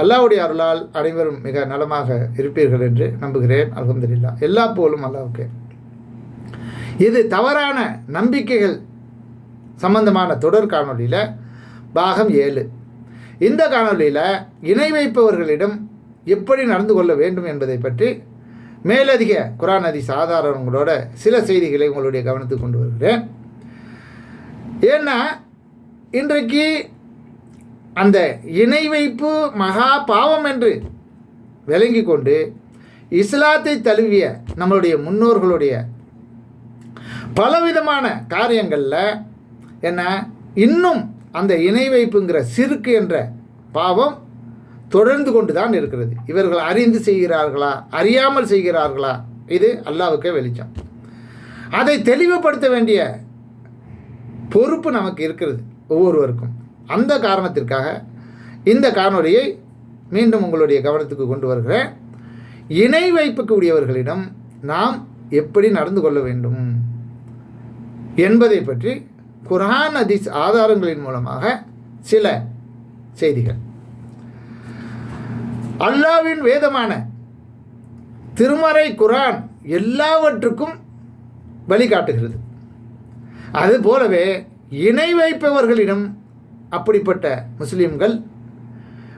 அல்லாவுடைய அருளால் அனைவரும் மிக நலமாக இருப்பீர்கள் என்று நம்புகிறேன். அலமதுல்லா எல்லா போலும் அல்லாவுக்கு. இது தவறான நம்பிக்கைகள் சம்பந்தமான தொடர் காணொளியில் பாகம் ஏழு. இந்த காணொளியில் இணை வைப்பவர்களிடம் எப்படி நடந்து கொள்ள வேண்டும் என்பதை பற்றி மேலதிக குரான் அதி ஆதாரங்களோட சில செய்திகளை உங்களுடைய கவனத்துக்கு கொண்டு வருகிறேன். ஏன்னா இன்றைக்கு அந்த இணை வைப்பு மகா பாவம் என்று விளங்கி கொண்டு இஸ்லாத்தை தழுவிய நம்மளுடைய முன்னோர்களுடைய பலவிதமான காரியங்களில் என்ன? இன்னும் அந்த இணை வைப்புங்கிற சிறுக்கு என்ற பாவம் தொடர்ந்து கொண்டு தான் இருக்கிறது. இவர்கள் அறிந்து செய்கிறார்களா? அறியாமல் செய்கிறார்களா? இது அல்லாவுக்கே வெளிச்சம். அதை தெளிவுபடுத்த வேண்டிய பொறுப்பு நமக்கு இருக்கிறது ஒவ்வொருவருக்கும். அந்த காரணத்திற்காக இந்த காணொலியை மீண்டும் உங்களுடைய கவனத்துக்கு கொண்டு வருகிறேன். இணை வைப்புக்கூடியவர்களிடம் நாம் எப்படி நடந்து கொள்ள வேண்டும் என்பதை பற்றி குரான் அதிஸ் ஆதாரங்களின் மூலமாக சில செய்திகள். அல்லாவின் வேதமான திருமறை குரான் எல்லாவற்றுக்கும் வழிகாட்டுகிறது. அதுபோலவே இணை வைப்பவர்களிடம் அப்படிப்பட்ட முஸ்லீம்கள்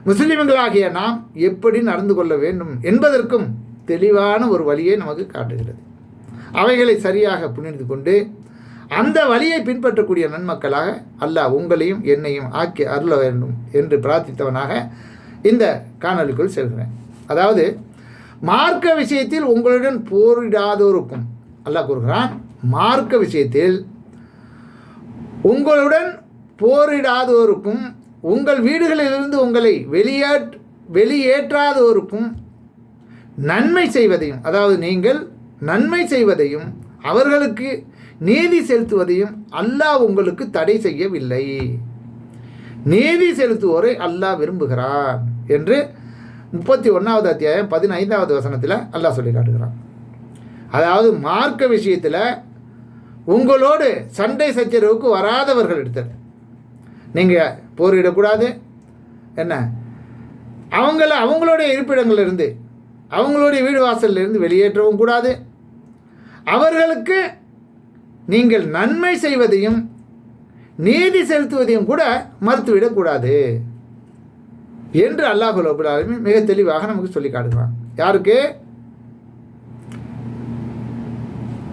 முஸ்லீம்களாகிய நாம் எப்படி நடந்து கொள்ள வேண்டும் என்பதற்கும் தெளிவான ஒரு வழியை நமக்கு காட்டுகிறது. அவைகளை சரியாக புரிந்து கொண்டு அந்த வழியை பின்பற்றக்கூடிய நன்மக்களாக அல்லாஹ் உங்களையும் என்னையும் ஆக்கி அருள வேண்டும் என்று பிரார்த்தித்தவனாக இந்த காணொலிக்குள் செல்கிறேன். அதாவது மார்க்க விஷயத்தில் உங்களுடன் போரிடாதோருக்கும் அல்லாஹ் கூறுகிறான் மார்க்க விஷயத்தில் உங்களுடன் போரிடாதோருக்கும் உங்கள் வீடுகளிலிருந்து உங்களை வெளியேற் வெளியேற்றாதோருக்கும் நன்மை செய்வதையும் அதாவது நீங்கள் நன்மை செய்வதையும் அவர்களுக்கு நீதி செலுத்துவதையும் அல்லாஹ் உங்களுக்கு தடை செய்யவில்லை. நீதி செலுத்துவோரை அல்லாஹ் விரும்புகிறான் என்று முப்பத்தி ஒன்றாவது அத்தியாயம் பதினைந்தாவது வசனத்தில் அல்லாஹ் சொல்லி காட்டுகிறான். அதாவது மார்க்க விஷயத்தில் உங்களோடு சண்டை சச்சரவுக்கு வராதவர்கள் எடுத்தது. நீங்கள் போரிடக்கூடாது. என்ன? அவங்கள அவங்களுடைய இருப்பிடங்களிலிருந்து அவங்களுடைய வீடு வாசலிலிருந்து வெளியேற்றவும் கூடாது. அவர்களுக்கு நீங்கள் நன்மை செய்வதையும் நீதி செலுத்துவதையும் கூட மறுத்துவிடக்கூடாது. என்று அல்லாஹ் ரபுல் மிக தெளிவாக நமக்கு சொல்லி காட்டுகிறான். யாருக்கு?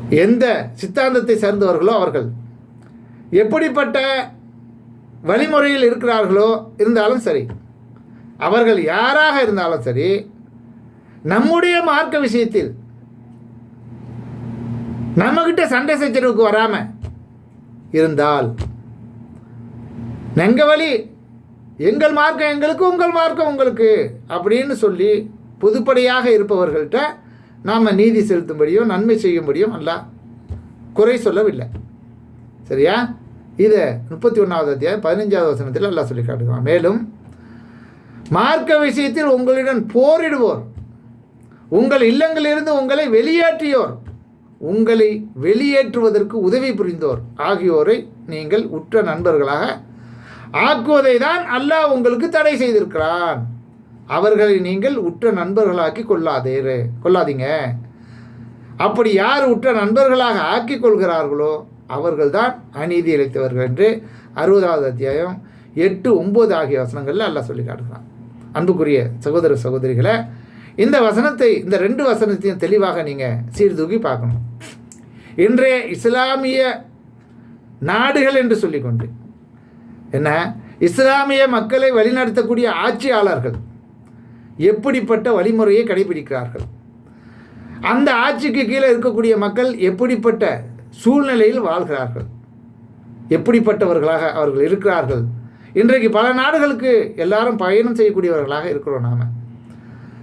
எந்த சித்தாந்தத்தை சேர்ந்தவர்களோ அவர்கள். எப்படிப்பட்ட வழிமுறையில் இருக்கிறார்களோ இருந்தாலும் சரி அவர்கள் யாராக இருந்தாலும் சரி நம்முடைய மார்க்க விஷயத்தில் நம்மக்கிட்ட சண்டை சச்சரவுக்கு வராமல் இருந்தால் எங்கள் வழி எங்கள் மார்க்கம் எங்களுக்கு உங்கள் மார்க்கம் உங்களுக்கு அப்படின்னு சொல்லி புதுப்படையாக இருப்பவர்கள்ட்ட நாம் நீதி செலுத்தும்படியும் நன்மை செய்யும்படியும் அல்ல குறை சொல்லவில்லை. சரியா? இதை முப்பத்தி ஒன்றாவது அத்தியாயம் பதினஞ்சாவது வசனத்தில் எல்லாம் சொல்லி காட்டுகிறான். மேலும் மார்க்க விஷயத்தில் உங்களுடன் போரிடுவோர் உங்கள் இல்லங்களிலிருந்து உங்களை வெளியேற்றியோர் உங்களை வெளியேற்றுவதற்கு உதவி புரிந்தோர் ஆகியோரை நீங்கள் உற்ற நண்பர்களாக ஆக்குவதை தான் அல்லாஹ் உங்களுக்கு தடை செய்திருக்கிறான். அவர்களை நீங்கள் உற்ற நண்பர்களாக்கி கொள்ளாதே கொள்ளாதீங்க. அப்படி யார் உற்ற நண்பர்களாக ஆக்கிக் கொள்கிறார்களோ அவர்கள்தான் அநீதி இழைத்தவர்கள் என்று அறுபதாவது அத்தியாயம் எட்டு ஒம்பது ஆகிய வசனங்களில் எல்லாம் சொல்லி காட்டுகிறான். அன்புக்குரிய சகோதர சகோதரிகளை இந்த வசனத்தை இந்த ரெண்டு வசனத்தையும் தெளிவாக நீங்கள் சீர்தூக்கி பார்க்கணும். இன்றைய இஸ்லாமிய நாடுகள் என்று சொல்லிக்கொண்டு என்ன? இஸ்லாமிய மக்களை வழிநடத்தக்கூடிய ஆட்சியாளர்கள் எப்படிப்பட்ட வழிமுறையை கடைபிடிக்கிறார்கள்? அந்த ஆட்சிக்கு கீழே இருக்கக்கூடிய மக்கள் எப்படிப்பட்ட சூழ்நிலையில் வாழ்கிறார்கள். எப்படிப்பட்டவர்களாக அவர்கள் இருக்கிறார்கள்? இன்றைக்கு பல நாடுகளுக்கு எல்லாரும் பயணம் செய்யக்கூடியவர்களாக இருக்கிறோம் நாம்.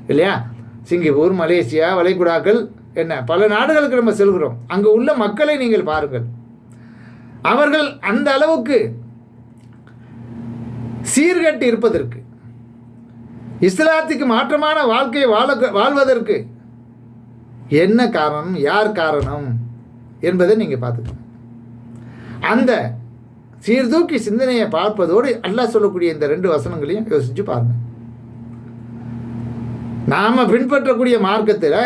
இல்லையா? சிங்கப்பூர் மலேசியா வளைகுடாக்கள் என்ன? பல நாடுகளுக்கு நம்ம செல்கிறோம். அங்கே உள்ள மக்களை நீங்கள் பாருங்கள். அவர்கள் அந்த அளவுக்கு சீர்கட்டு இருப்பதற்கு இஸ்லாத்துக்கு மாற்றமான வாழ்க்கையை வாழ வாழ்வதற்கு என்ன காரணம்? யார் காரணம்? என்பதை நீங்கள் பார்த்துக்கணும். அந்த சீர்தூக்கி சிந்தனையை பார்ப்பதோடு அல்லாஹ் சொல்லக்கூடிய இந்த ரெண்டு வசனங்களையும் யோசிச்சு பாருங்கள் நாம் பின்பற்றக்கூடிய மார்க்கத்தில்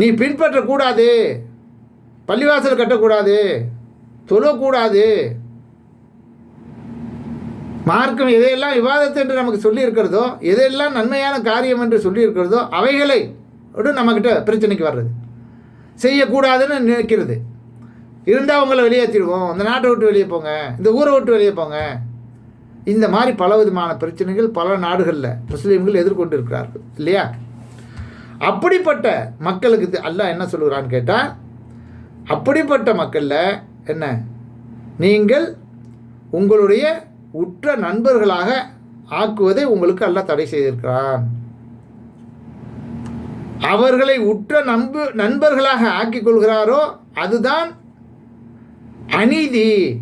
நீ பின்பற்றக்கூடாது பள்ளிவாசல் கட்டக்கூடாது தொழக்கூடாது. மார்க்கம் எதையெல்லாம் விவாதத்தை என்று நமக்கு சொல்லியிருக்கிறதோ எதையெல்லாம் நன்மையான காரியம் என்று சொல்லியிருக்கிறதோ அவைகளை விட நம்மக்கிட்ட பிரச்சனைக்கு வர்றது. செய்யக்கூடாதுன்னு நினைக்கிறது. இருந்தால் அவங்கள வெளியேற்றிடுவோம். அந்த நாட்டை விட்டு வெளியே போங்க. இந்த ஊரை விட்டு வெளியே போங்க. இந்த மாதிரி பல விதமான பிரச்சனைகள் பல நாடுகளில் முஸ்லீம்கள் எதிர்கொண்டு இருக்கிறார்கள் இல்லையா? அப்படிப்பட்ட மக்களுக்கு இது அல்லாஹ் என்ன சொல்லுகிறான்னு கேட்டால் அப்படிப்பட்ட மக்களில் என்ன? நீங்கள் உங்களுடைய உற்ற நண்பர்களாக ஆக்குவதை உங்களுக்கு அல்ல தடை செய்திருக்கிறான். அவர்களை உற்ற நண்பு நண்பர்களாக ஆக்கிக் கொள்கிறாரோ அதுதான் அநீதி.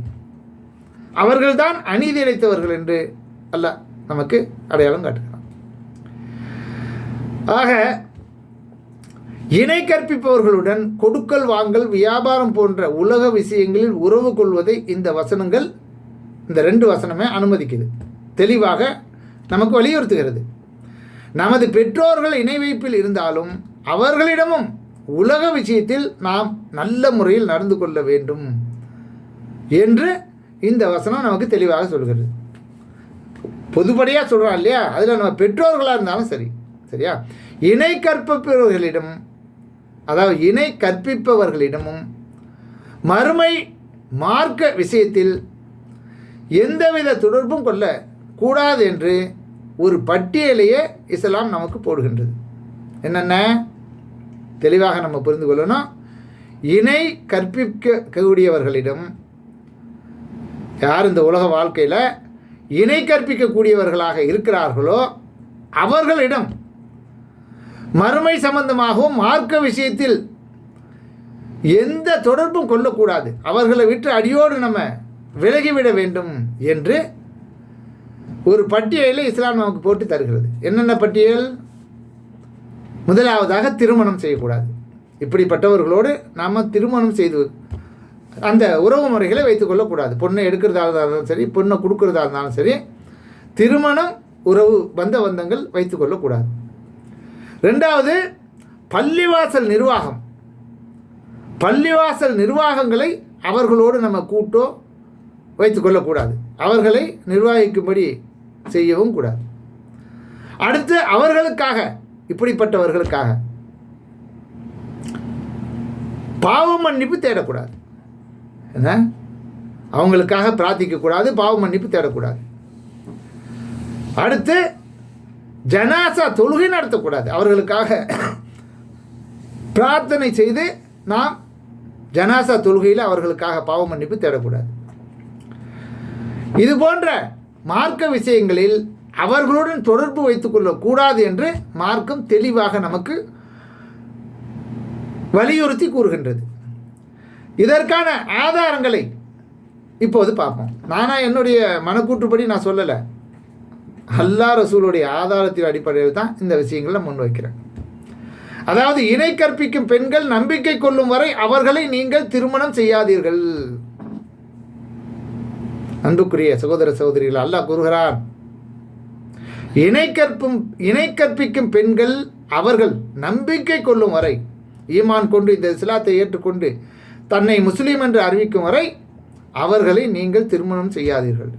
அவர்கள்தான் அநீதி இழைத்தவர்கள் என்று அல்ல நமக்கு அடையாளம் காட்டுகிறான். ஆக இணை கற்பிப்பவர்களுடன் கொடுக்கல் வாங்கல் வியாபாரம் போன்ற உலக விஷயங்களில் உறவு கொள்வதை இந்த வசனங்கள் இந்த ரெண்டு வசனமே அனுமதிக்குது. தெளிவாக நமக்கு வலியுறுத்துகிறது. நமது பெற்றோர்கள் இணை வைப்பில் இருந்தாலும் அவர்களிடமும் உலக விஷயத்தில் நாம் நல்ல முறையில் நடந்து கொள்ள வேண்டும் என்று இந்த வசனம் நமக்கு தெளிவாக சொல்கிறது. பொதுப்படியாக சொல்கிறான் இல்லையா? அதில் நம்ம பெற்றோர்களாக இருந்தாலும் சரி சரியா? இணை கற்பிப்பவர்களிடம் அதாவது இணை கற்பிப்பவர்களிடமும் மறுமை மார்க்க விஷயத்தில் எந்தவித தொடர்பும் கொள்ள கூடாது என்று ஒரு பட்டியலையே இஸ்லாம் நமக்கு போடுகின்றது. என்னென்ன? தெளிவாக நம்ம புரிந்து கொள்ளணும். இணை கற்பிக்கக்கூடியவர்களிடம் யார் இந்த உலக வாழ்க்கையில் இணை கற்பிக்கக்கூடியவர்களாக இருக்கிறார்களோ அவர்களிடம் மறுமை சம்பந்தமாகவும் மார்க்க விஷயத்தில் எந்த தொடர்பும் கொள்ளக்கூடாது. அவர்களை விட்டு அடியோடு நம்ம விலகிவிட வேண்டும் என்று ஒரு பட்டியலை இஸ்லாம் நமக்கு போட்டு தருகிறது. என்னென்ன பட்டியல்? முதலாவதாக திருமணம் செய்யக்கூடாது. இப்படிப்பட்டவர்களோடு நாம் திருமணம் செய்து அந்த உறவு முறைகளை வைத்துக்கொள்ளக்கூடாது பொண்ணை எடுக்கிறதா இருந்தாலும் சரி பொண்ணை கொடுக்கறதா இருந்தாலும் சரி திருமணம் உறவு பந்த பந்தங்கள் வைத்துக்கொள்ளக்கூடாது ரெண்டாவது பள்ளிவாசல் நிர்வாகம். பள்ளிவாசல் நிர்வாகங்களை அவர்களோடு நம்ம கூட்டோ வைத்துக்கொள்ளக்கூடாது அவர்களை நிர்வகிக்கும்படி செய்யவும் கூடாது. அடுத்து அவர்களுக்காக இப்படிப்பட்டவர்களுக்காக பாவ மன்னிப்பு தேடக்கூடாது. என்ன? அவங்களுக்காக பிரார்த்திக்கக்கூடாது பாவ மன்னிப்பு தேடக்கூடாது. அடுத்து ஜனாசா தொழுகை நடத்தக்கூடாது. அவர்களுக்காக பிரார்த்தனை செய்து நாம் ஜனாசா தொழுகையில் அவர்களுக்காக பாவ மன்னிப்பு தேடக்கூடாது. இது போன்ற மார்க்க விஷயங்களில் அவர்களுடன் தொடர்பு வைத்துக்கொள்ளக்கூடாது என்று மார்க்கம் தெளிவாக நமக்கு வலியுறுத்தி கூறுகின்றது. இதற்கான ஆதாரங்களை இப்போது பார்ப்போம். நானா என்னுடைய மனக்கூற்றுப்படி நான் சொல்லலை. அல்லா ரசூலுடைய ஆதாரத்தின் அடிப்படையில் தான் இந்த விஷயங்களை முன்வைக்கிறேன். அதாவது இணை கற்பிக்கும் பெண்கள் நம்பிக்கை கொள்ளும் வரை அவர்களை நீங்கள் திருமணம் செய்யாதீர்கள். அன்புக்குரிய சகோதர சகோதரிகள் அல்லாஹ் கூறுகிறான் இணை கற்பும் இணை கற்பிக்கும் பெண்கள் அவர்கள் நம்பிக்கை கொள்ளும் வரை ஈமான் கொண்டு இந்த இஸ்லாத்தை ஏற்றுக்கொண்டு தன்னை முஸ்லீம் என்று அறிவிக்கும் வரை அவர்களை நீங்கள் திருமணம் செய்யாதீர்கள்.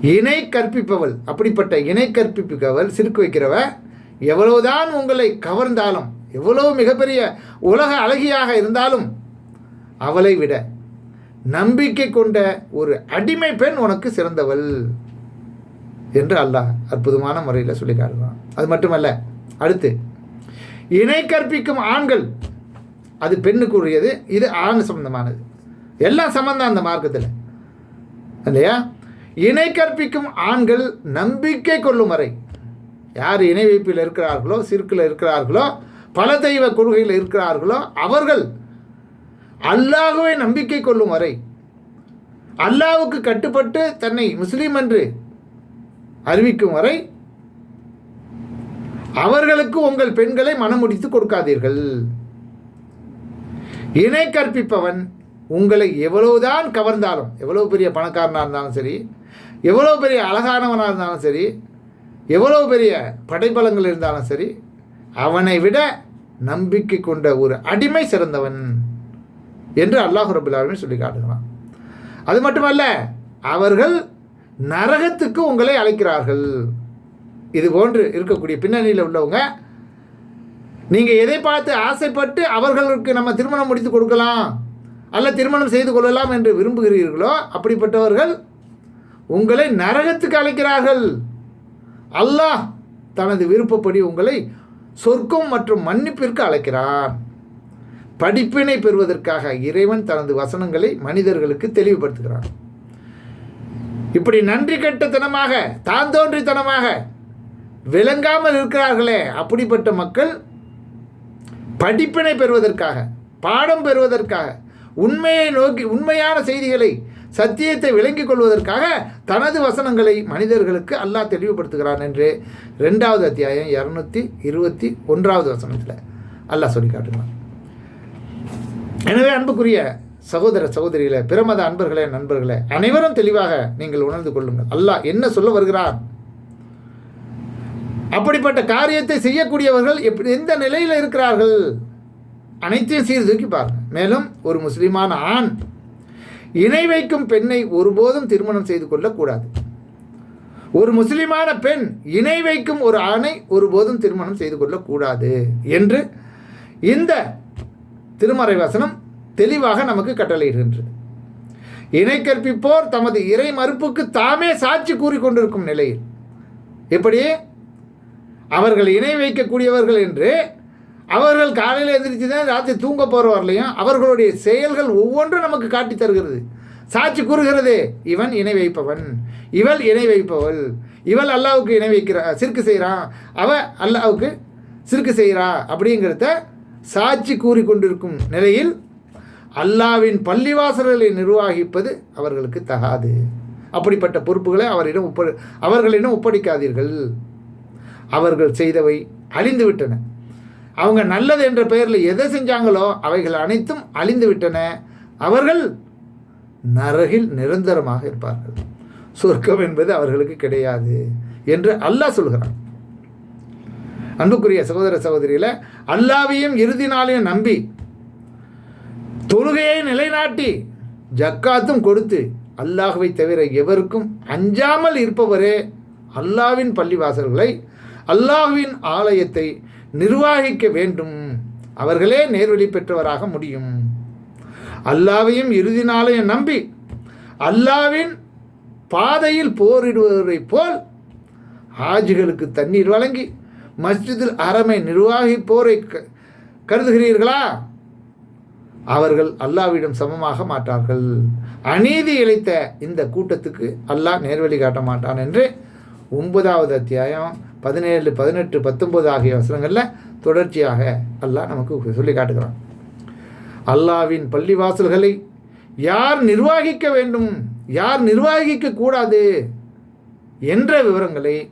இணை கற்பிப்பவள் அப்படிப்பட்ட இணை கற்பிப்பவள் சிறுக்கு வைக்கிறவ எவ்வளவுதான் உங்களை கவர்ந்தாலும் எவ்வளவு மிகப்பெரிய உலக அழகியாக இருந்தாலும் அவளை விட நம்பிக்கை கொண்ட ஒரு அடிமை பெண் உனக்கு சிறந்தவள் என்று அல்லாஹ் அற்புதமான முறையில் சொல்லி காட்டுறான் அது மட்டுமல்ல அடுத்து இணை கற்பிக்கும் ஆண்கள் அது பெண்ணுக்கு உரியது இது ஆண் சம்பந்தமானது. எல்லாம் சம்பந்தம் அந்த மார்க்கத்தில். இல்லையா? இணை கற்பிக்கும் ஆண்கள் நம்பிக்கை கொள்ளும் வரை யார் இணை வைப்பில் இருக்கிறார்களோ சிறுக்கில் இருக்கிறார்களோ பல தெய்வ கொள்கையில் இருக்கிறார்களோ அவர்கள் அல்லாஹுவை நம்பிக்கை கொள்ளும் வரை அல்லாவுக்கு கட்டுப்பட்டு தன்னை முஸ்லீம் என்று அறிவிக்கும் வரை அவர்களுக்கு உங்கள் பெண்களை மனம் முடித்து கொடுக்காதீர்கள். இணை கற்பிப்பவன் உங்களை எவ்வளவுதான் கவர்ந்தாலும் எவ்வளவு பெரிய பணக்காரனாக இருந்தாலும் சரி எவ்வளவு பெரிய அழகானவனாக இருந்தாலும் சரி எவ்வளவு பெரிய படைபலங்கள் இருந்தாலும் சரி அவனை விட நம்பிக்கை கொண்ட ஒரு அடிமை சிறந்தவன். என்று அல்லாஹ் ரபுல்லாலுமே சொல்லி காட்டுகிறான். அது மட்டுமல்ல அவர்கள் நரகத்துக்கு உங்களை அழைக்கிறார்கள். இது போன்று இருக்கக்கூடிய பின்னணியில் உள்ளவங்க நீங்கள் எதை பார்த்து ஆசைப்பட்டு அவர்களுக்கு நம்ம திருமணம் முடித்து கொடுக்கலாம் அல்ல திருமணம் செய்து கொள்ளலாம் என்று விரும்புகிறீர்களோ அப்படிப்பட்டவர்கள் உங்களை நரகத்துக்கு அழைக்கிறார்கள். அல்லாஹ் தனது விருப்பப்படி உங்களை சொர்க்கம் மற்றும் மன்னிப்பிற்கு அழைக்கிறான். படிப்பினை பெறுவதற்காக இறைவன் தனது வசனங்களை மனிதர்களுக்கு தெளிவுபடுத்துகிறான். இப்படி நன்றி கட்டத்தனமாக தான் தோன்றித்தனமாக விளங்காமல் இருக்கிறார்களே அப்படிப்பட்ட மக்கள் படிப்பினை பெறுவதற்காக பாடம் பெறுவதற்காக உண்மையை நோக்கி உண்மையான செய்திகளை சத்தியத்தை விளங்கிக் கொள்வதற்காக தனது வசனங்களை மனிதர்களுக்கு அல்லாஹ் தெளிவுபடுத்துகிறான் என்று ரெண்டாவது அத்தியாயம் இரநூத்தி இருபத்தி ஒன்றாவது வசனத்தில் அல்லாஹ் சொல்லி காட்டுகிறான் எனவே அன்புக்குரிய சகோதர சகோதரிகளே பிரமத அன்பர்களே நண்பர்களே அனைவரும் தெளிவாக நீங்கள் உணர்ந்து கொள்ளுங்கள். அல்லாஹ் என்ன சொல்ல வருகிறான்? அப்படிப்பட்ட காரியத்தை செய்யக்கூடியவர்கள் எப்படி எந்த நிலையில் இருக்கிறார்கள்? அனைத்தையும் சீர்தூக்கி பாருங்கள். மேலும் ஒரு முஸ்லிமான ஆண் இணை வைக்கும் பெண்ணை ஒருபோதும் திருமணம் செய்து கொள்ளக்கூடாது. ஒரு முஸ்லிமான பெண் இணை வைக்கும் ஒரு ஆணை ஒருபோதும் திருமணம் செய்து கொள்ளக்கூடாது என்று இந்த திருமறை வசனம் தெளிவாக நமக்கு கட்டளையிடுகின்றது. இணை கற்பிப்போர் தமது இறை மறுப்புக்கு தாமே சாட்சி கூறிக்கொண்டிருக்கும் நிலையில். எப்படி? அவர்கள் இணை வைக்கக்கூடியவர்கள் என்று அவர்கள் காலையில் எந்திரிச்சு தான் ராத்திரி தூங்க போகிற வரலையும் அவர்களுடைய செயல்கள் ஒவ்வொன்றும் நமக்கு காட்டி தருகிறது. சாட்சி கூறுகிறது இவன் இணை வைப்பவன் இவள் இணை வைப்பவள் இவள் அல்லாவுக்கு இணை வைக்கிறா சிறுக்கு செய்கிறான் அவ அல்லாவுக்கு சிற்கு செய்கிறா அப்படிங்கிறத சாட்சி கூறிக்கொண்டிருக்கும் நிலையில் அல்லாவின் பள்ளிவாசல்களை நிர்வாகிப்பது அவர்களுக்கு தகாது. அப்படிப்பட்ட பொறுப்புகளை அவரிடம் ஒப்ப அவர்களிடம் ஒப்படைக்காதீர்கள். அவர்கள் செய்தவை அழிந்துவிட்டன. அவங்க நல்லது என்ற பெயரில் எதை செஞ்சாங்களோ அவைகள் அனைத்தும் அழிந்துவிட்டன. அவர்கள் நரகில் நிரந்தரமாக இருப்பார்கள். சொர்க்கம் என்பது அவர்களுக்கு கிடையாது என்று அல்லாஹ் சொல்கிறான். அன்புக்குரிய சகோதர சகோதரியில் அல்லாவையும் இறுதி நாளையும் நம்பி தொழுகையை நிலைநாட்டி ஜக்காத்தும் கொடுத்து அல்லாஹுவை தவிர எவருக்கும் அஞ்சாமல் இருப்பவரே அல்லாவின் பள்ளிவாசல்களை அல்லாஹுவின் ஆலயத்தை நிர்வகிக்க வேண்டும். அவர்களே நேர்வழி பெற்றவராக முடியும். அல்லாவையும் இறுதி நாளையும் நம்பி அல்லாவின் பாதையில் போரிடுவதை போல் ஆஜிகளுக்கு தண்ணீர் வழங்கி மஸ்ஜிதில் அறமை நிர்வாகிப்போரை க- கருதுகிறீர்களா? அவர்கள் அல்லாவிடம் சமமாக மாட்டார்கள். அநீதி இழைத்த இந்த கூட்டத்துக்கு அல்லாஹ் நேர்வழி காட்ட மாட்டான் என்று ஒன்பதாவது அத்தியாயம் பதினேழு பதினெட்டு பத்தொன்பது ஆகிய வசனங்களில் தொடர்ச்சியாக அல்லாஹ் நமக்கு சொல்லி காட்டுகிறான். அல்லாவின் பள்ளிவாசல்களை யார் நிர்வாகிக்க வேண்டும்? யார் நிர்வாகிக்க கூடாது? என்ற விவரங்களை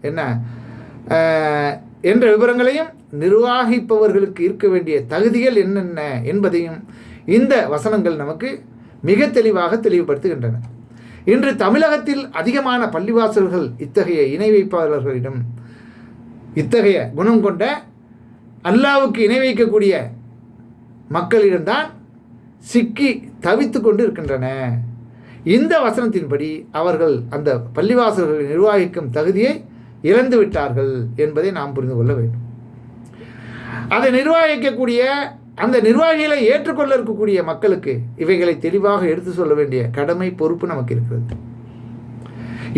என்ன? என்ற விவரங்களையும் நிர்வாகிப்பவர்களுக்கு இருக்க வேண்டிய தகுதிகள் என்னென்ன என்பதையும் இந்த வசனங்கள் நமக்கு மிக தெளிவாக தெளிவுபடுத்துகின்றன. இன்று தமிழகத்தில் அதிகமான பள்ளிவாசல்கள் இத்தகைய இணை வைப்பாளர்களிடம் இத்தகைய குணம் கொண்ட அல்லாவுக்கு இணை வைக்கக்கூடிய மக்களிடம்தான் சிக்கி தவித்து கொண்டு இருக்கின்றன இந்த வசனத்தின்படி அவர்கள் அந்த பள்ளிவாசல்களை நிர்வாகிக்கும் தகுதியை இழந்து விட்டார்கள் என்பதை நாம் புரிந்து கொள்ள வேண்டும். அதை நிர்வகிக்கக்கூடிய அந்த நிர்வாகிகளை ஏற்றுக்கொள்ள இருக்கக்கூடிய மக்களுக்கு இவைகளை தெளிவாக எடுத்து சொல்ல வேண்டிய கடமை பொறுப்பு நமக்கு இருக்கிறது.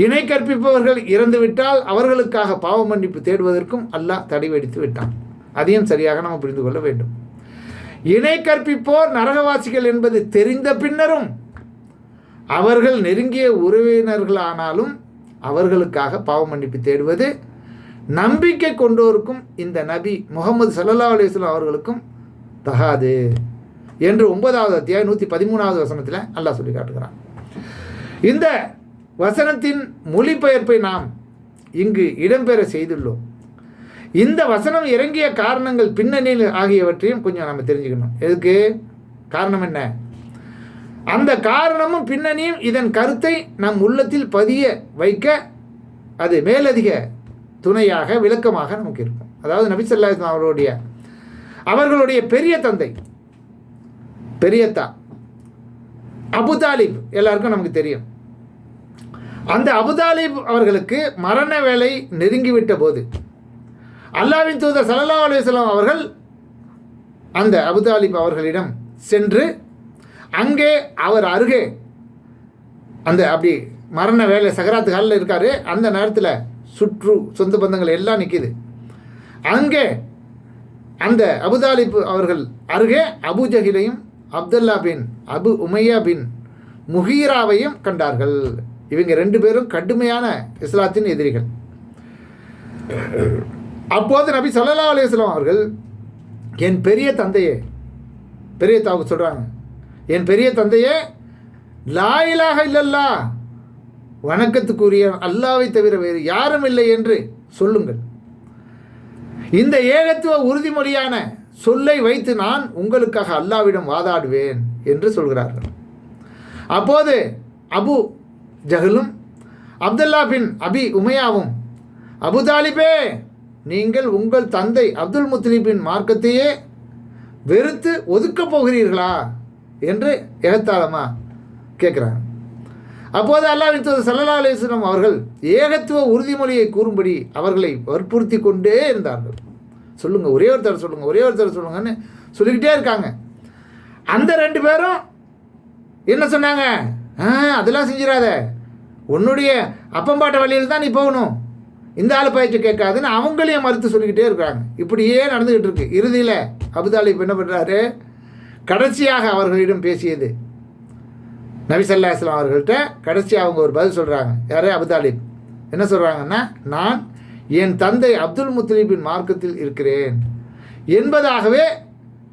இணை கற்பிப்பவர்கள் இறந்துவிட்டால் அவர்களுக்காக பாவ மன்னிப்பு தேடுவதற்கும் அல்லாஹ் தடை வெடித்து விட்டான். அதையும் சரியாக நாம் புரிந்து கொள்ள வேண்டும். இணை கற்பிப்போர் நரகவாசிகள் என்பது தெரிந்த பின்னரும் அவர்கள் நெருங்கிய உறவினர்களானாலும் அவர்களுக்காக பாவ மன்னிப்பு தேடுவது நம்பிக்கை கொண்டோருக்கும் இந்த நபி முகமது சல்லல்லா அலிஸ்லாம் அவர்களுக்கும் தகாது என்று ஒன்பதாவது அத்தியாயம் நூற்றி பதிமூணாவது வசனத்தில் அல்லாஹ் சொல்லி காட்டுகிறான். இந்த வசனத்தின் மொழிபெயர்ப்பை நாம் இங்கு இடம்பெற செய்துள்ளோம். இந்த வசனம் இறங்கிய காரணங்கள் பின்னணியில் ஆகியவற்றையும் கொஞ்சம் நம்ம தெரிஞ்சுக்கணும். எதுக்கு? காரணம் என்ன? அந்த காரணமும் பின்னணியும் இதன் கருத்தை நம் உள்ளத்தில் பதிய வைக்க அது மேலதிக துணையாக விளக்கமாக நமக்கு இருக்கும். அதாவது நபிசல்லா அவர்களுடைய அவர்களுடைய பெரிய தந்தை பெரியத்தா அபுதாலிப் எல்லாருக்கும் நமக்கு தெரியும். அந்த அபுதாலிப் அவர்களுக்கு மரண வேலை நெருங்கிவிட்ட போது அல்லாவின் தூதர் சல்லா அலுவலாம் அவர்கள் அந்த அபுதாலிப் அவர்களிடம் சென்று அங்கே அவர் அருகே அந்த அப்படி மரண வேலை சகராத்து காலில் இருக்கார். அந்த நேரத்தில் சுற்று சொந்த பந்தங்கள் எல்லாம் நிற்கிது அங்கே அந்த அபுதாலிப் அவர்கள் அருகே அபுஜஹிலையும் அப்துல்லா பின் அபு உமையா பின் முஹீராவையும் கண்டார்கள். இவங்க ரெண்டு பேரும் கடுமையான இஸ்லாத்தின் எதிரிகள். அப்போது நபி சல்லா அலுவலாம் அவர்கள் என் பெரிய தந்தையே பெரிய தாவுக்கு சொல்கிறாங்க என் பெரிய தந்தையே லாயிலாக இல்லல்லா வணக்கத்துக்குரிய அல்லாவை தவிர வேறு யாரும் இல்லை என்று சொல்லுங்கள். இந்த ஏகத்துவ உறுதிமொழியான சொல்லை வைத்து நான் உங்களுக்காக அல்லாவிடம் வாதாடுவேன் என்று சொல்கிறார்கள். அப்போது அபு ஜஹலும் அப்துல்லா பின் அபி உமையாவும் அபுதாலிபே நீங்கள் உங்கள் தந்தை அப்துல் முத்லிபின் மார்க்கத்தையே வெறுத்து ஒதுக்கப் போகிறீர்களா? என்று எகத்தாளமா கேட்குறாங்க அப்போது அல்லாவின் தூதர் சல்லா அலிஸ்லம் அவர்கள் ஏகத்துவ உறுதிமொழியை கூறும்படி அவர்களை வற்புறுத்தி கொண்டே இருந்தார்கள். சொல்லுங்கள் ஒரே ஒருத்தர் சொல்லுங்கள் ஒரே ஒருத்தர் சொல்லுங்கன்னு சொல்லிக்கிட்டே இருக்காங்க. அந்த ரெண்டு பேரும் என்ன சொன்னாங்க? ஆ அதெல்லாம் செஞ்சிடாத. உன்னுடைய அப்பம்பாட்ட வழியில் தான் நீ போகணும். இந்த ஆள் பயிற்சி கேட்காதுன்னு அவங்களையும் மறுத்து சொல்லிக்கிட்டே இருக்கிறாங்க இப்படியே நடந்துக்கிட்டு இருக்கு. இறுதியில் அபுதாலிப் என்ன பண்ணுறாரு கடைசியாக அவர்களிடம் பேசியது. நபிசல்லா இஸ்லாம் அவர்கள்ட்ட கடைசியாக அவங்க ஒரு பதில் சொல்கிறாங்க யாரே? அபுதாலிப் என்ன சொல்கிறாங்கன்னா நான் என் தந்தை அப்துல் முத்தலீபின் மார்க்கத்தில் இருக்கிறேன். என்பதாகவே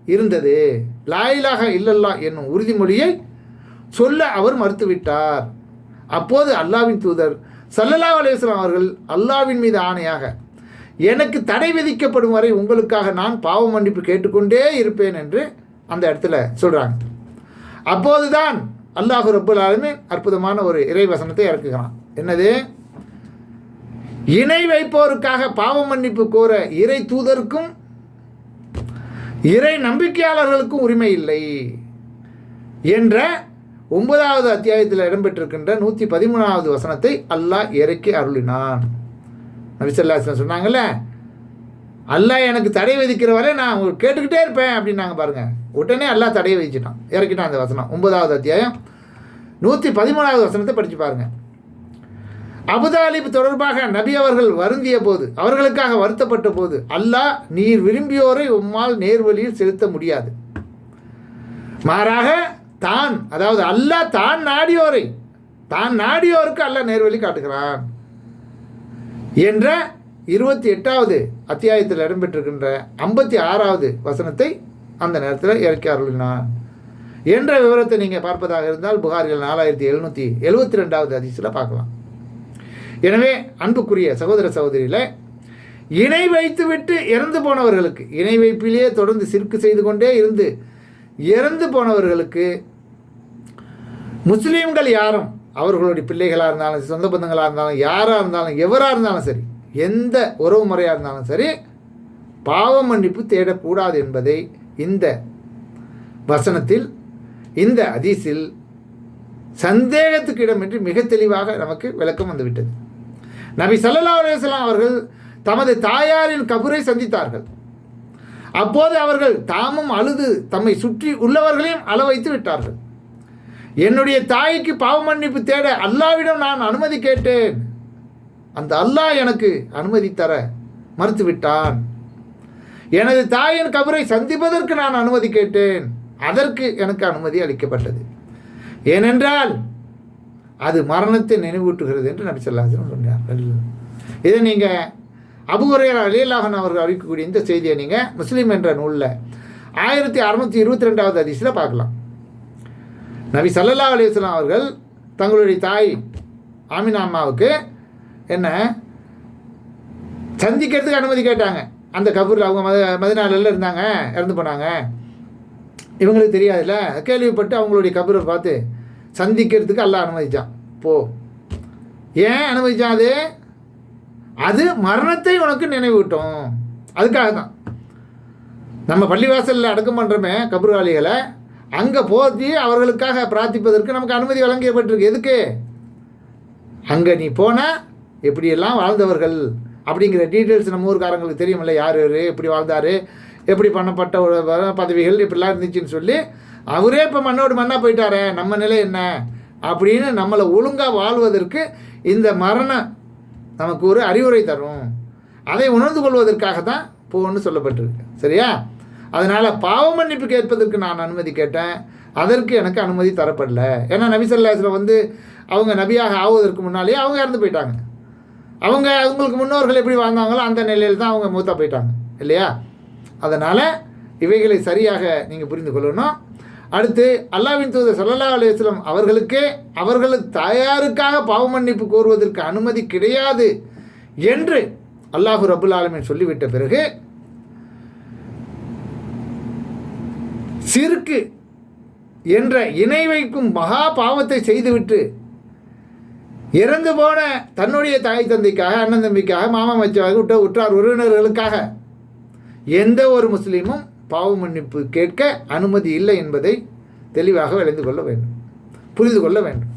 இருந்தது. லாயிலாக இல்லல்லா என்னும் உறுதிமொழியை சொல்ல அவர் மறுத்துவிட்டார். அப்போது அல்லாவின் தூதர் சல்லல்லா அலேஸ்லாம் அவர்கள் அல்லாவின் மீது ஆணையாக எனக்கு தடை விதிக்கப்படும் வரை உங்களுக்காக நான் பாவ மன்னிப்பு கேட்டுக்கொண்டே இருப்பேன் என்று அந்த இடத்துல சொல்கிறாங்க அப்போதுதான் அல்லாஹு ரப்புல் ஆலமின் அற்புதமான ஒரு இறைவசனத்தை இறக்குகிறான். என்னது? இணை வைப்போருக்காக பாவ மன்னிப்பு கோர இறை தூதருக்கும் இறை நம்பிக்கையாளர்களுக்கும் உரிமை இல்லை என்ற ஒன்பதாவது அத்தியாயத்தில் இடம்பெற்றிருக்கின்ற நூற்றி பதிமூணாவது வசனத்தை அல்லாஹ் இறக்கி அருளினான். நபிசல்லாஸ்லாம் சொன்னாங்கல்ல அல்லாஹ் எனக்கு தடை விதிக்கிற வரை நான் உங்களுக்கு கேட்டுக்கிட்டே இருப்பேன் அப்படின்னாங்க பாருங்கள் உடனே அல்லாஹ் தடையை விதிச்சிட்டான். இறக்கிட்டான் அந்த வசனம். ஒன்பதாவது அத்தியாயம். நூற்றி பதிமூணாவது வசனத்தை படித்து பாருங்கள் அபுதாலிப் தொடர்பாக நபி அவர்கள் வருந்திய போது அவர்களுக்காக வருத்தப்பட்ட போது அல்லாஹ் நீர் விரும்பியோரை உம்மால் நேர்வழியில் செலுத்த முடியாது. மாறாக தான் அதாவது அல்லாஹ் தான் நாடியோரை தான் நாடியோருக்கு அல்லாஹ் நேர்வழி காட்டுகிறான். என்ற இருபத்தி எட்டாவது அத்தியாயத்தில் இடம்பெற்றிருக்கின்ற ஐம்பத்தி ஆறாவது வசனத்தை அந்த நேரத்தில் இறக்கி அருளினார் என்ற விவரத்தை நீங்கள் பார்ப்பதாக இருந்தால் புகார்கள் நாலாயிரத்தி எழுநூற்றி எழுபத்தி ரெண்டாவது அதிசயில் பார்க்கலாம். எனவே அன்புக்குரிய சகோதர சகோதரியில் இணை வைத்துவிட்டு இறந்து போனவர்களுக்கு இணை வைப்பிலேயே தொடர்ந்து சிற்கு செய்து கொண்டே இருந்து இறந்து போனவர்களுக்கு முஸ்லீம்கள் யாரும் அவர்களுடைய பிள்ளைகளாக இருந்தாலும் சொந்த பந்தங்களாக இருந்தாலும் யாராக இருந்தாலும் எவராக இருந்தாலும் சரி எந்த உறவு முறையாக இருந்தாலும் சரி பாவ மன்னிப்பு தேடக்கூடாது என்பதை இந்த வசனத்தில் இந்த அதிசில் சந்தேகத்துக்கு இடமின்றி மிக தெளிவாக நமக்கு விளக்கம் வந்துவிட்டது. நபி சல்லா அலுவலாம் அவர்கள் தமது தாயாரின் கபூரை சந்தித்தார்கள். அப்போது அவர்கள் தாமும் அழுது தம்மை சுற்றி உள்ளவர்களையும் அள வைத்து விட்டார்கள். என்னுடைய தாய்க்கு பாவ மன்னிப்பு தேட அல்லாவிடம் நான் அனுமதி கேட்டேன். அந்த அல்லாஹ் எனக்கு அனுமதி தர மறுத்துவிட்டான். எனது தாயின் கபரை சந்திப்பதற்கு நான் அனுமதி கேட்டேன். அதற்கு எனக்கு அனுமதி அளிக்கப்பட்டது. ஏனென்றால் அது மரணத்தை நினைவூட்டுகிறது என்று நபி சொல்லாசனம் சொன்னார்கள். இதை நீங்கள் அபுகுரையர் அலியல்லாஹன் அவர்கள் அறிவிக்கக்கூடிய இந்த செய்தியை நீங்கள் முஸ்லீம் என்ற நூலில் ஆயிரத்தி அறநூற்றி இருபத்தி ரெண்டாவது அதிசயில் பார்க்கலாம். நபி சல்லல்லா அலிஸ்லாம் அவர்கள் தங்களுடைய தாய் ஆமினா அம்மாவுக்கு என்ன? சந்திக்கிறதுக்கு அனுமதி கேட்டாங்க. அந்த கபூரில் அவங்க மத மதினாலில் இருந்தாங்க. இறந்து போனாங்க. இவங்களுக்கு தெரியாதுல்ல? கேள்விப்பட்டு அவங்களுடைய கபூரை பார்த்து சந்திக்கிறதுக்கு எல்லாம் அனுமதித்தான் போ. ஏன் அனுமதிச்சான் அது? அது மரணத்தை உனக்கு நினைவூட்டும். அதுக்காக தான் நம்ம பள்ளிவாசலில் அடக்கம் பண்ணுறோமே கபர்வாளிகளை அங்கே போத்தி அவர்களுக்காக பிரார்த்திப்பதற்கு நமக்கு அனுமதி வழங்கப்பட்டிருக்கு. எதுக்கு? அங்கே நீ போனால் எப்படியெல்லாம் வாழ்ந்தவர்கள் அப்படிங்கிற டீட்டெயில்ஸ் நம்ம ஊருக்காரங்களுக்கு தெரியுமில்ல. யார் யார் எப்படி வாழ்ந்தார் எப்படி பண்ணப்பட்ட ஒரு பதவிகள் இப்படிலாம் இருந்துச்சுன்னு சொல்லி அவரே இப்போ மண்ணோடு மண்ணாக போயிட்டாரே நம்ம நிலை என்ன? அப்படின்னு நம்மளை ஒழுங்காக வாழ்வதற்கு இந்த மரணம் நமக்கு ஒரு அறிவுரை தரும். அதை உணர்ந்து கொள்வதற்காக தான் போன்னு சொல்லப்பட்டிருக்கு. சரியா? அதனால் பாவ மன்னிப்பு கேட்பதற்கு நான் அனுமதி கேட்டேன். அதற்கு எனக்கு அனுமதி தரப்படல. ஏன்னா நபி வந்து அவங்க நபியாக ஆவதற்கு முன்னாலேயே அவங்க இறந்து போயிட்டாங்க. அவங்க அவங்களுக்கு முன்னோர்கள் எப்படி வாழ்ந்தாங்களோ அந்த நிலையில் தான் அவங்க மூத்தா போயிட்டாங்க. இல்லையா? அதனால் இவைகளை சரியாக நீங்கள் புரிந்து கொள்ளணும். அடுத்து அல்லாவின் தூதர் சல்லா அலுவலம் அவர்களுக்கே அவர்களது தாயாருக்காக பாவ மன்னிப்பு கோருவதற்கு அனுமதி கிடையாது என்று அல்லாஹு ரபுல் ஆலமின் சொல்லிவிட்ட பிறகு சிறுக்கு என்ற இணை வைக்கும் மகா பாவத்தை செய்துவிட்டு இறந்து போன தன்னுடைய தாய் தந்தைக்காக அண்ணன் தம்பிக்காக மாமா மச்சாக விட்ட உற்றார் உறவினர்களுக்காக. எந்த ஒரு முஸ்லீமும் பாவ மன்னிப்பு கேட்க அனுமதி இல்லை என்பதை தெளிவாக விளைந்து கொள்ள வேண்டும். புரிந்து கொள்ள வேண்டும்.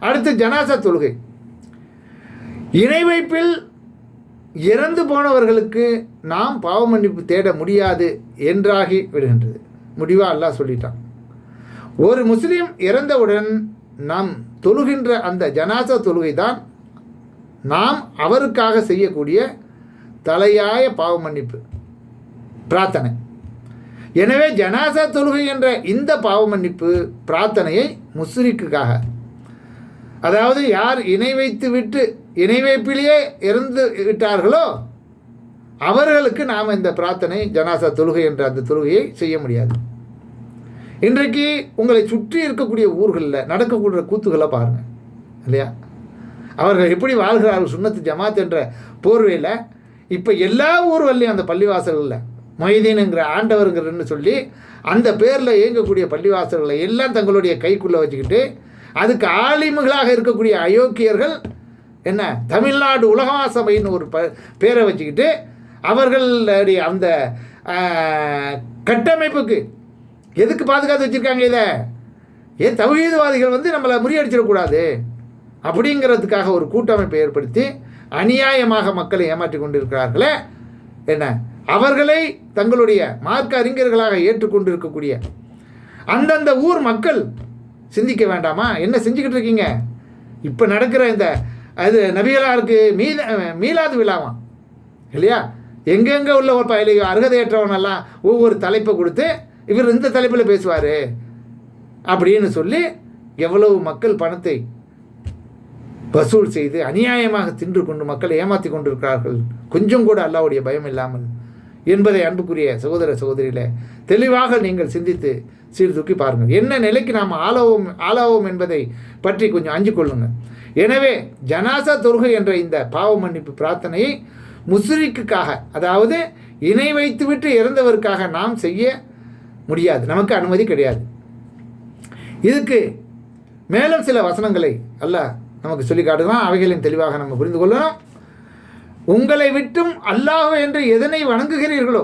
அடுத்து ஜனாசா தொழுகை. இணை வைப்பில் இறந்து போனவர்களுக்கு நாம் பாவ மன்னிப்பு தேட முடியாது என்றாகி விடுகின்றது. முடிவாக அல்லாஹ் சொல்லிட்டான். ஒரு முஸ்லீம் இறந்தவுடன் நாம் தொழுகின்ற அந்த ஜனாசா தொழுகை தான் நாம் அவருக்காக செய்யக்கூடிய தலையாய பாவ மன்னிப்பு பிரார்த்தனை. எனவே ஜனாசா தொழுகை என்ற இந்த பாவ மன்னிப்பு பிரார்த்தனையை முஸ்ரிக்குக்காக அதாவது யார் இணை வைத்து விட்டு இணை வைப்பிலேயே இறந்து விட்டார்களோ அவர்களுக்கு நாம் இந்த பிரார்த்தனை ஜனாசா தொழுகை என்ற அந்த தொழுகையை செய்ய முடியாது. இன்றைக்கு உங்களை சுற்றி இருக்கக்கூடிய ஊர்களில் நடக்கக்கூடிய கூத்துக்களை பாருங்கள் இல்லையா? அவர்கள் எப்படி வாழ்கிறார்கள் சுண்ணத்து ஜமாத் என்ற போர்வையில் இப்போ எல்லா ஊர்கள்லையும் அந்த பள்ளிவாசல்களில் மொய்தீனுங்கிற ஆண்டவருங்கிறன்னு சொல்லி அந்த பேரில் இயங்கக்கூடிய பள்ளிவாசல்களை எல்லாம் தங்களுடைய கைக்குள்ளே வச்சுக்கிட்டு அதுக்கு ஆலிமுகளாக இருக்கக்கூடிய அயோக்கியர்கள் என்ன தமிழ்நாடு உலகமா சபைன்னு ஒரு ப பேரை வச்சுக்கிட்டு அவர்களுடைய அந்த கட்டமைப்புக்கு எதுக்கு பாதுகாத்து வச்சுருக்காங்க இதை? ஏன் தவீதவாதிகள் வந்து நம்மளை முறியடிச்சிடக்கூடாது? அப்படிங்கிறதுக்காக ஒரு கூட்டமைப்பை ஏற்படுத்தி அநியாயமாக மக்களை ஏமாற்றி கொண்டிருக்கிறார்களே என்ன? அவர்களை தங்களுடைய மார்க்க அறிஞர்களாக ஏற்றுக்கொண்டு இருக்கக்கூடிய அந்தந்த ஊர் மக்கள் சிந்திக்க வேண்டாமா? என்ன செஞ்சுக்கிட்டு இருக்கீங்க? இப்போ நடக்கிற இந்த அது நபிகளாருக்கு மீத மீளாது விழாவாம் இல்லையா? எங்கெங்கே உள்ள ஒரு பயலி அருகதையற்றவனெல்லாம் ஒவ்வொரு தலைப்பை கொடுத்து இவர் இந்த தலைப்பில் பேசுவார். அப்படின்னு சொல்லி எவ்வளவு மக்கள் பணத்தை வசூல் செய்து அநியாயமாக தின்று கொண்டு மக்களை ஏமாற்றி கொண்டிருக்கிறார்கள். கொஞ்சம் கூட அல்லாவுடைய பயம் இல்லாமல். என்பதை அன்புக்குரிய சகோதர சகோதரிகளே தெளிவாக நீங்கள் சிந்தித்து சீர்தூக்கி பாருங்கள். என்ன நிலைக்கு நாம் ஆளவோம் ஆளாவோம் என்பதை பற்றி கொஞ்சம் அஞ்சு கொள்ளுங்கள். எனவே ஜனாசா தொழுகை என்ற இந்த பாவ மன்னிப்பு பிரார்த்தனையை முஸ்ரிக்குக்காக அதாவது இணை வைத்துவிட்டு இறந்தவருக்காக நாம் செய்ய முடியாது. நமக்கு அனுமதி கிடையாது. இதுக்கு மேலும் சில வசனங்களை அல்ல நமக்கு சொல்லி காட்டுகிறான். அவைகளின் தெளிவாக நம்ம புரிந்து கொள்ளணும். உங்களை விட்டும் அல்லாஹ் என்று எதனை வணங்குகிறீர்களோ